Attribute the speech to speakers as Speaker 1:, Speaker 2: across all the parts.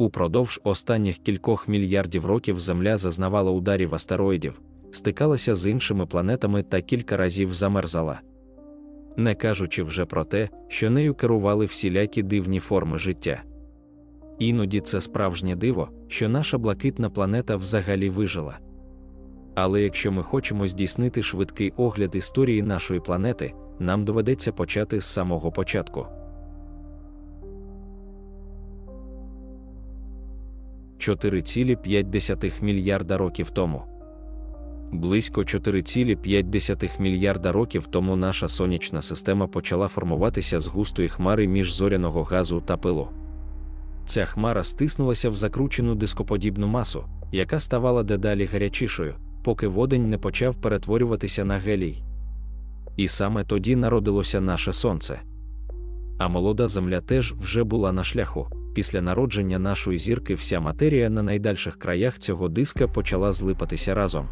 Speaker 1: Упродовж останніх кількох мільярдів років Земля зазнавала ударів астероїдів, стикалася з іншими планетами та кілька разів замерзала. Не кажучи вже про те, що нею керували всілякі дивні форми життя. Іноді це справжнє диво, що наша блакитна планета взагалі вижила. Але якщо ми хочемо здійснити швидкий огляд історії нашої планети, нам доведеться почати з самого початку. 4,5 мільярда років тому. Близько 4,5 мільярда років тому наша сонячна система почала формуватися з густої хмари міжзоряного газу та пилу. Ця хмара стиснулася в закручену дископодібну масу, яка ставала дедалі гарячішою, поки водень не почав перетворюватися на гелій. І саме тоді народилося наше сонце. А молода земля теж вже була на шляху. Після народження нашої зірки вся матерія на найдальших краях цього диска почала злипатися разом.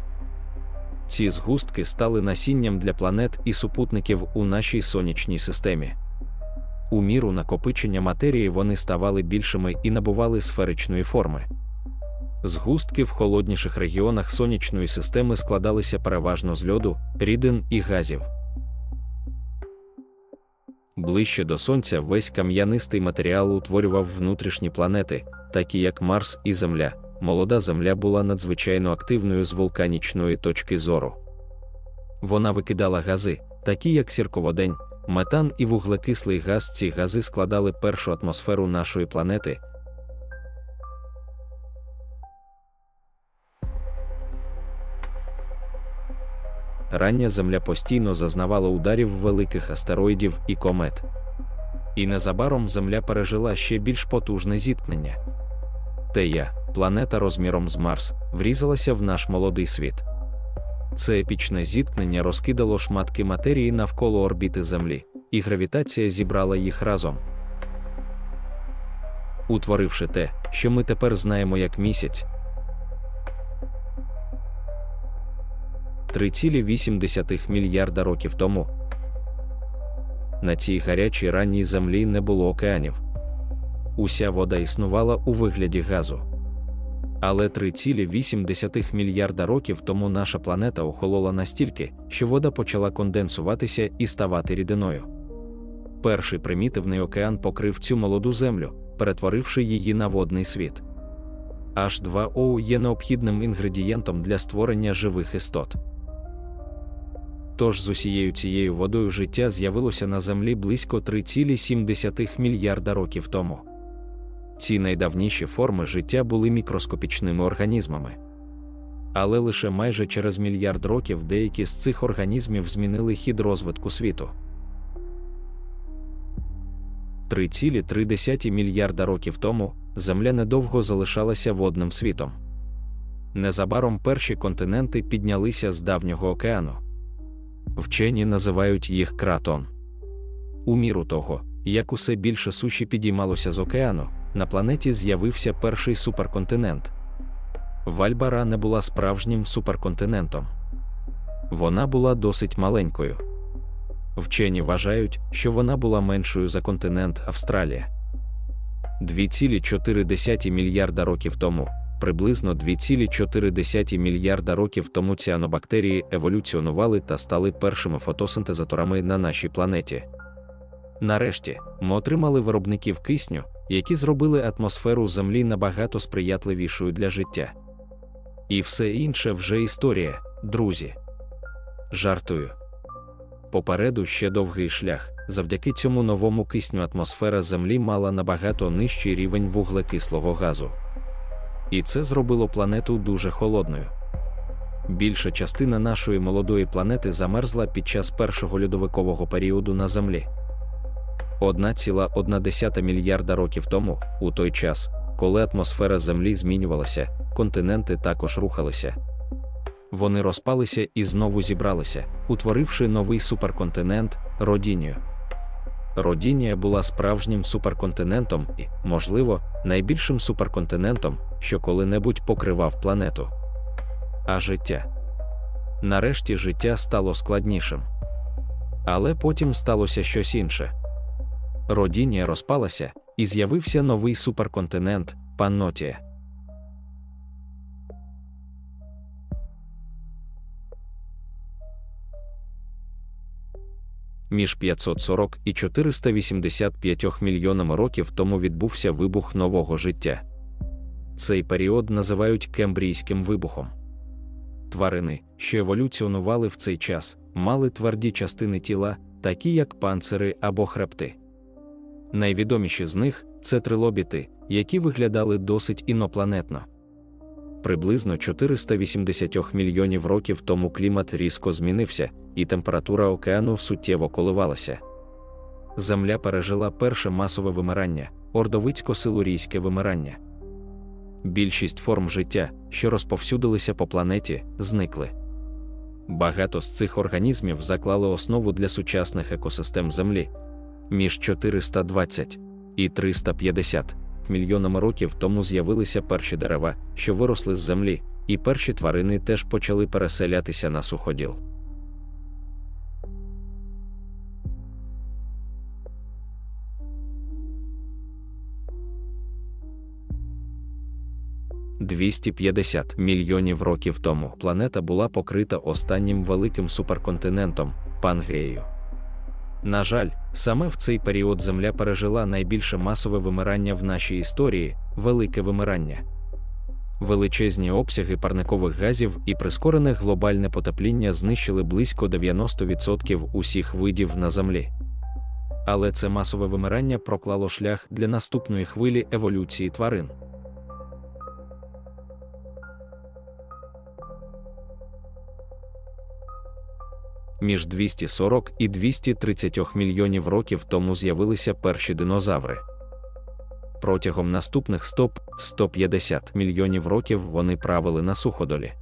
Speaker 1: Ці згустки стали насінням для планет і супутників у нашій сонячній системі. У міру накопичення матерії вони ставали більшими і набували сферичної форми. Згустки в холодніших регіонах сонячної системи складалися переважно з льоду, рідин і газів. Ближче до Сонця весь кам'янистий матеріал утворював внутрішні планети, такі як Марс і Земля. Молода Земля була надзвичайно активною з вулканічної точки зору. Вона викидала гази, такі як сірководень, метан і вуглекислий газ. Ці гази складали першу атмосферу нашої планети. Рання Земля постійно зазнавала ударів великих астероїдів і комет. І незабаром Земля пережила ще більш потужне зіткнення. Тея, планета розміром з Марс, врізалася в наш молодий світ. Це епічне зіткнення розкидало шматки матерії навколо орбіти Землі, і гравітація зібрала їх разом. Утворивши те, що ми тепер знаємо як місяць. 3,8 мільярда років тому. На цій гарячій ранній землі не було океанів. Уся вода існувала у вигляді газу. Але 3,8 мільярда років тому наша планета охолола настільки, що вода почала конденсуватися і ставати рідиною. Перший примітивний океан покрив цю молоду землю, перетворивши її на водний світ. H2O є необхідним інгредієнтом для створення живих істот. Тож з усією цією водою життя з'явилося на Землі близько 3,7 мільярда років тому. Ці найдавніші форми життя були мікроскопічними організмами. Але лише майже через мільярд років деякі з цих організмів змінили хід розвитку світу. 3,3 мільярда років тому Земля недовго залишалася водним світом. Незабаром перші континенти піднялися з давнього океану. Вчені називають їх кратон. У міру того, як усе більше суші підіймалося з океану, на планеті з'явився перший суперконтинент. Вальбара не була справжнім суперконтинентом. Вона була досить маленькою. Вчені вважають, що вона була меншою за континент Австралія. 2,4 мільярда років тому, приблизно 2,4 мільярда років тому ціанобактерії еволюціонували та стали першими фотосинтезаторами на нашій планеті. Нарешті ми отримали виробників кисню, які зробили атмосферу Землі набагато сприятливішою для життя. І все інше вже історія, друзі. Жартую. Попереду ще довгий шлях. Завдяки цьому новому кисню атмосфера Землі мала набагато нижчий рівень вуглекислого газу. І це зробило планету дуже холодною. Більша частина нашої молодої планети замерзла під час першого льодовикового періоду на Землі. 1,1 мільярда років тому, у той час, коли атмосфера Землі змінювалася, континенти також рухалися. Вони розпалися і знову зібралися, утворивши новий суперконтинент Родінію. Родінія була справжнім суперконтинентом і, можливо, найбільшим суперконтинентом, що коли-небудь покривав планету. А життя. Нарешті життя стало складнішим. Але потім сталося щось інше. Родінія розпалася, і з'явився новий суперконтинент Паннотія. Між 540 і 485 мільйонами років тому відбувся вибух нового життя. Цей період називають Кембрійським вибухом. Тварини, що еволюціонували в цей час, мали тверді частини тіла, такі як панцири або хребти. Найвідоміші з них це трилобіти, які виглядали досить інопланетно. Приблизно 480 мільйонів років тому клімат різко змінився, і температура океану суттєво коливалася. Земля пережила перше масове вимирання, ордовицько-силурійське вимирання. Більшість форм життя, що розповсюдилися по планеті, зникли. Багато з цих організмів заклали основу для сучасних екосистем Землі між 420 і 350 мільйонами років тому з'явилися перші дерева, що виросли з землі, і перші тварини теж почали переселятися на суходіл. «250 мільйонів років тому планета була покрита останнім великим суперконтинентом Пангеєю. На жаль, саме в цей період Земля пережила найбільше масове вимирання в нашій історії велике вимирання. Величезні обсяги парникових газів і прискорене глобальне потепління знищили близько 90% усіх видів на Землі. Але це масове вимирання проклало шлях для наступної хвилі еволюції тварин. Між 240 і 230 мільйонів років тому з'явилися перші динозаври. Протягом наступних 100-150 мільйонів років вони правили на суходолі.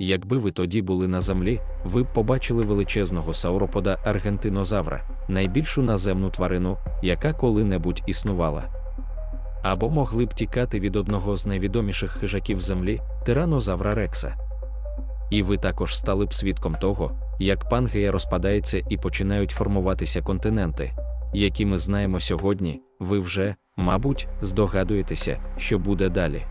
Speaker 1: Якби ви тоді були на землі, ви б побачили величезного сауропода аргентинозавра, найбільшу наземну тварину, яка коли-небудь існувала. Або могли б тікати від одного з найвідоміших хижаків землі тиранозавра Рекса. І ви також стали б свідком того, як Пангея розпадається і починають формуватися континенти, які ми знаємо сьогодні, ви вже, мабуть, здогадуєтеся, що буде далі.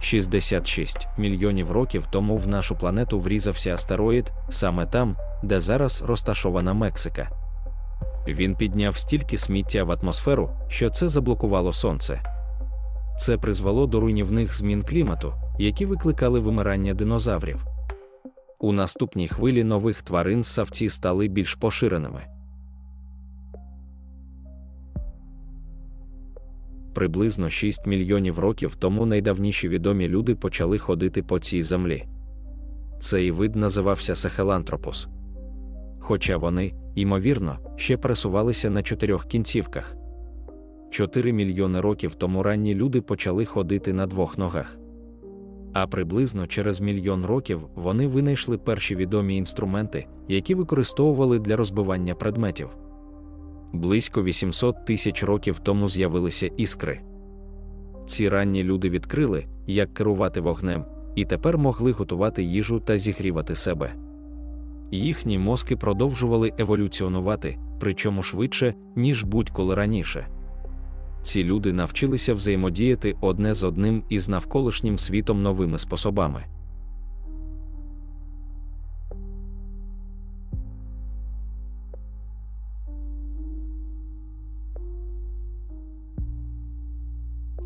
Speaker 1: 66 мільйонів років тому в нашу планету врізався астероїд саме там, де зараз розташована Мексика. Він підняв стільки сміття в атмосферу, що це заблокувало сонце. Це призвело до руйнівних змін клімату, які викликали вимирання динозаврів. У наступній хвилі нових тварин савці стали більш поширеними. Приблизно 6 мільйонів років тому найдавніші відомі люди почали ходити по цій землі. Цей вид називався Сахелантропус. Хоча вони, ймовірно, ще пересувалися на чотирьох кінцівках. 4 мільйони років тому ранні люди почали ходити на двох ногах. А приблизно через мільйон років вони винайшли перші відомі інструменти, які використовували для розбивання предметів. Близько 800 тисяч років тому з'явилися іскри. Ці ранні люди відкрили, як керувати вогнем, і тепер могли готувати їжу та зігрівати себе. Їхні мозки продовжували еволюціонувати, причому швидше, ніж будь-коли раніше ці люди навчилися взаємодіяти одне з одним із навколишнім світом новими способами.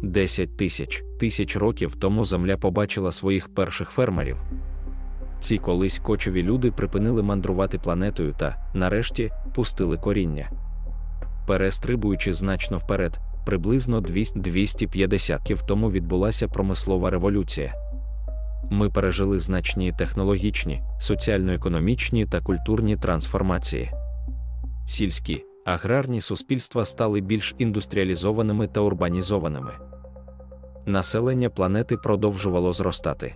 Speaker 1: Десять тисяч тисяч років тому земля побачила своїх перших фермерів. Ці колись кочові люди припинили мандрувати планетою та, нарешті, пустили коріння. Перестрибуючи значно вперед, приблизно 250 років тому відбулася промислова революція. Ми пережили значні технологічні, соціально-економічні та культурні трансформації. Сільські, аграрні суспільства стали більш індустріалізованими та урбанізованими. Населення планети продовжувало зростати.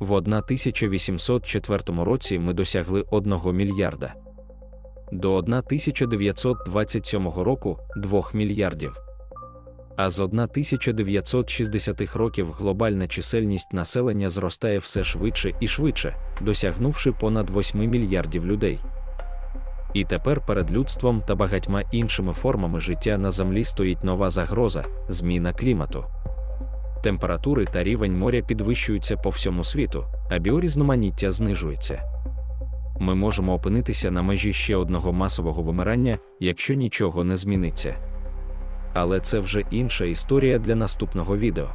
Speaker 1: В 1804 році ми досягли 1 мільярда до 1927 року 2 мільярдів. А з 1960-х років глобальна чисельність населення зростає все швидше і швидше, досягнувши понад 8 мільярдів людей. І тепер перед людством та багатьма іншими формами життя на землі стоїть нова загроза зміна клімату. Температури та рівень моря підвищуються по всьому світу, а біорізноманіття знижується. Ми можемо опинитися на межі ще одного масового вимирання, якщо нічого не зміниться. Але це вже інша історія для наступного відео.